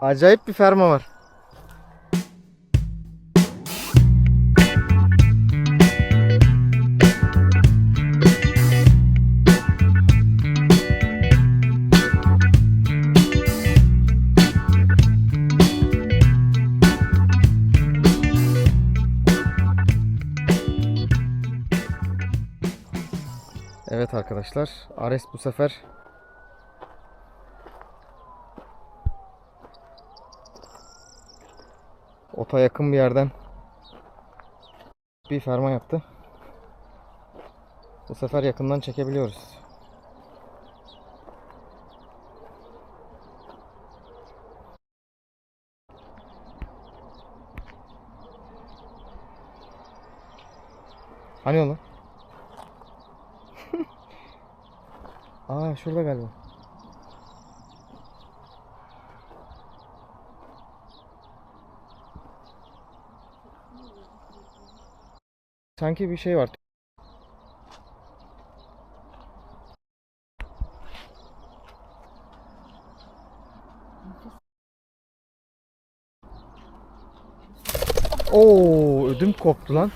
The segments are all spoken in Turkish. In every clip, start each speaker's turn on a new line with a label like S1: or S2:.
S1: Acayip bir ferma var. Evet arkadaşlar, Ares bu sefer ota yakın bir yerden bir ferma yaptı. Bu sefer yakından çekebiliyoruz. Hani oğlum? Aa şurada galiba. Sanki bir şey var. Oo, ödüm koptu lan.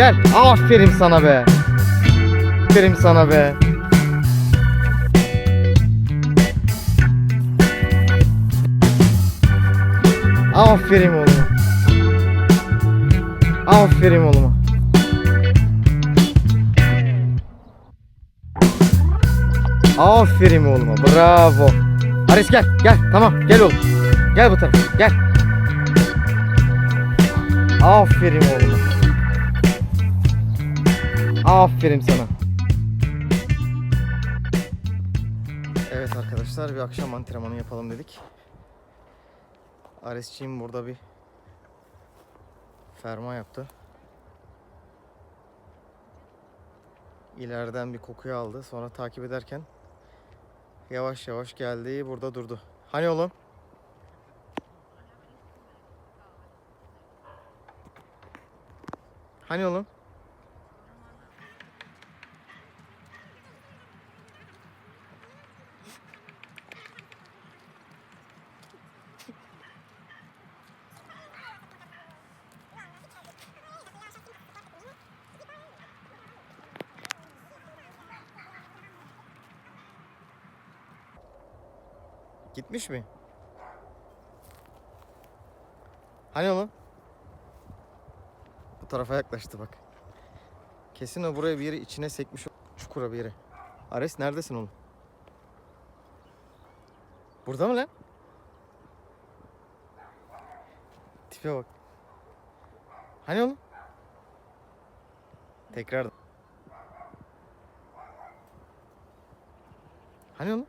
S1: Gel oğlum. Aferin sana be. Aferin sana be. Aferin oğluma. Aferin oğluma. Aferin oğluma. Bravo. Ares gel gel tamam gel oğlum. Gel bu tarafa gel. Aferin oğluma. Aferin sana. Evet arkadaşlar bir akşam antrenmanı yapalım dedik. Aresçiğim burada bir ferma yaptı. İleriden bir kokuyu aldı. Sonra takip ederken yavaş yavaş geldi. Burada durdu. Hani oğlum? Hani oğlum? Gitmiş mi? Hani oğlum? Bu tarafa yaklaştı bak. Kesin o buraya bir yeri içine sekmiş. Çukura bir yere. Ares neredesin oğlum? Burada mı lan? Tipe bak. Hani oğlum? Tekrar. Hani oğlum?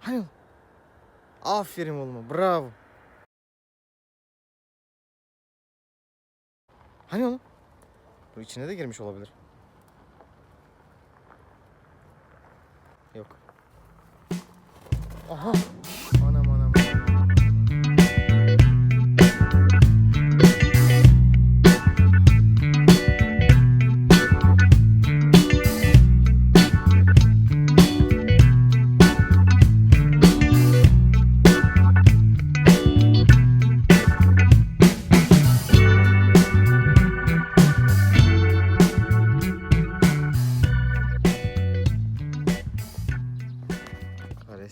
S1: Hani oğlum? Aferin oğluma. Bravo. Hani oğlum? Bu içine de girmiş olabilir. Yok. Aha.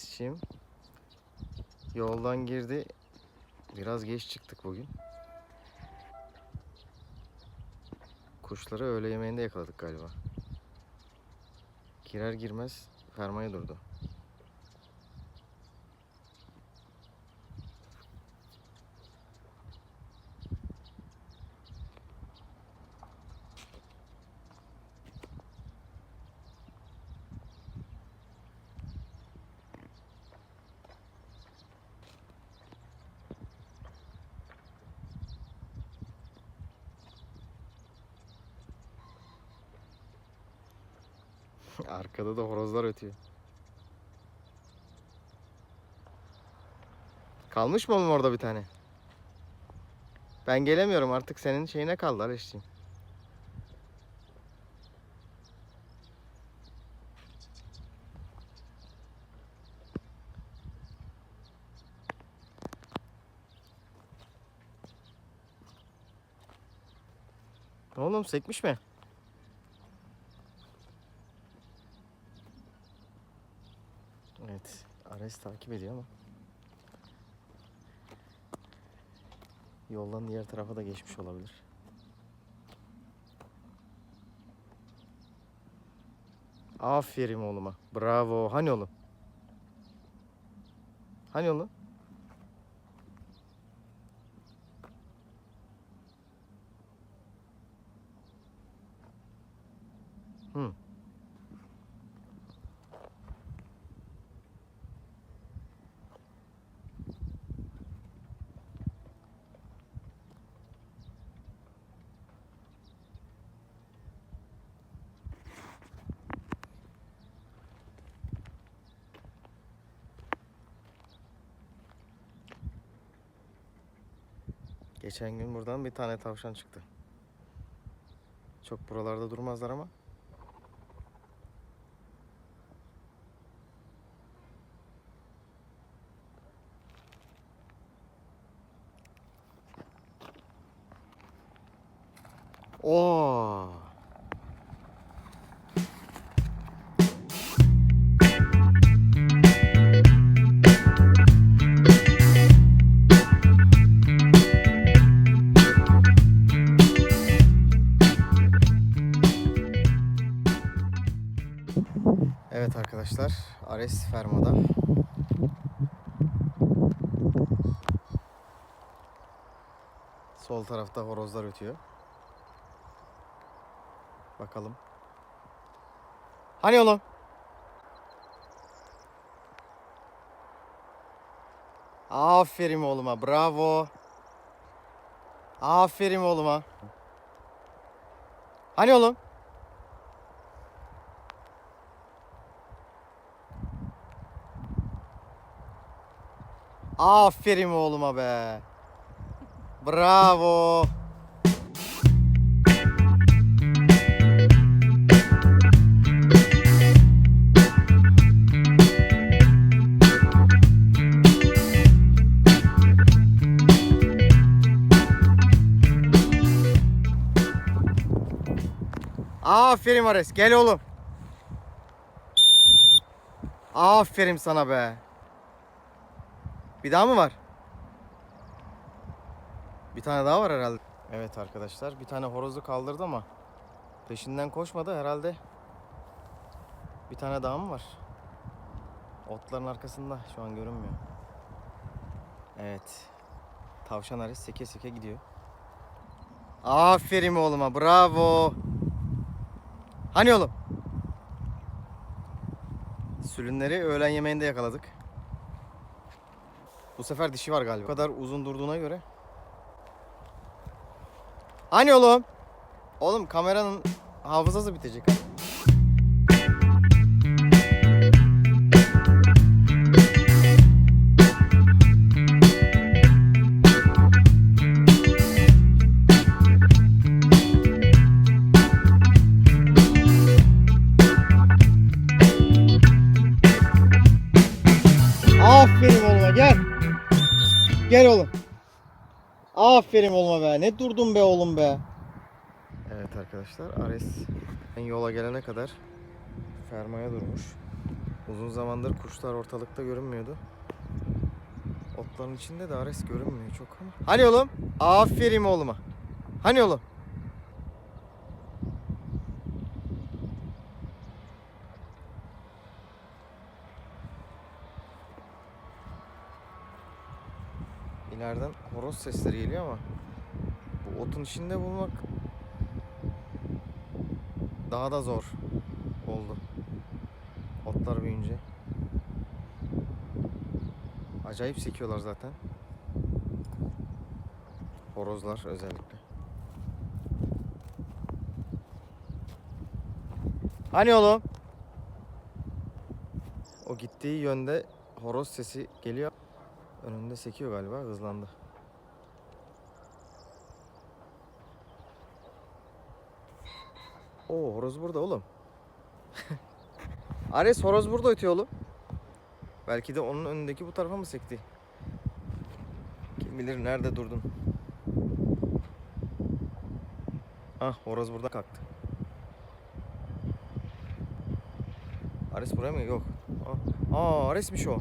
S1: Aresçiğim yoldan girdi. Biraz geç çıktık bugün. Kuşları öğle yemeğinde yakaladık galiba. Girer girmez fermaya durdu. Arkada da horozlar ötüyor. Kalmış mı oğlum orada bir tane? Ben gelemiyorum artık senin şeyine kaldı Aleşciğim. Oğlum sekmiş mi? Ares takip ediyor ama. Yoldan diğer tarafa da geçmiş olabilir. Aferin oğluma. Bravo. Hani oğlum? Hani oğlum? Geçen gün buradan bir tane tavşan çıktı. Çok buralarda durmazlar ama. Arkadaşlar, Ares Ferma'da. Sol tarafta horozlar ötüyor. Bakalım. Hani oğlum? Aferin oğluma, bravo. Aferin oğluma. Hani oğlum? Aferin oğluma be. Bravo. Aferin Ares. Gel oğlum. Aferin sana be. Bir daha mı var? Bir tane daha var herhalde. Evet arkadaşlar bir tane horozu kaldırdı ama peşinden koşmadı herhalde. Bir tane daha mı var? Otların arkasında şu an görünmüyor. Evet. Tavşan Ares seke seke gidiyor. Aferin oğluma bravo. Hani oğlum? Sülünleri öğlen yemeğinde yakaladık. Bu sefer dişi var galiba. Bu kadar uzun durduğuna göre. Hani oğlum? Oğlum kameranın hafızası bitecek Gel oğlum. Aferin oğluma be. Ne durdun be oğlum be. Evet arkadaşlar Ares en yola gelene kadar fermaya durmuş. Uzun zamandır kuşlar ortalıkta görünmüyordu. Otların içinde de Ares görünmüyor çok ama. Hani oğlum? Aferin oğluma. Hani oğlum? İleriden horoz sesleri geliyor ama bu otun içinde bulmak daha da zor oldu. Otlar büyüyünce. Acayip sekiyorlar zaten. Horozlar özellikle. Hani oğlum? O gittiği yönde horoz sesi geliyor. Önünde sekiyor galiba hızlandı. Oo horoz burada oğlum. Ares horoz burada ötüyor oğlum. Belki de onun önündeki bu tarafa mı sekti? Kim bilir nerede durdun. Ah horoz burada kalktı. Ares buraya mı? Yok. Aa, Aa Ares'miş o.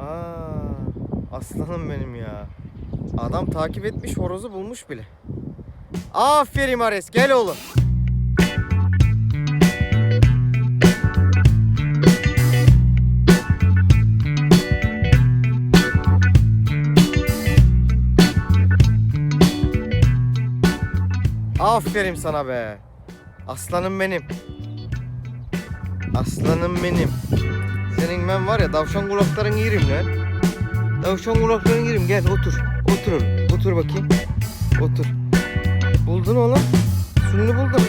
S1: Aa, aslanım benim ya. Adam takip etmiş horozu bulmuş bile. Aferin Ares gel oğlum. Aferin sana be. Aslanım benim. Aslanım benim. Senin ben var ya davşan kulaklarını yerim lan. Davşan kulaklarını yerim. Gel otur. Otur. Otur bakayım. Otur. Buldun oğlum. Sününü buldun.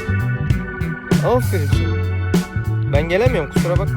S1: Aferin sana. Ben gelemiyorum kusura bak.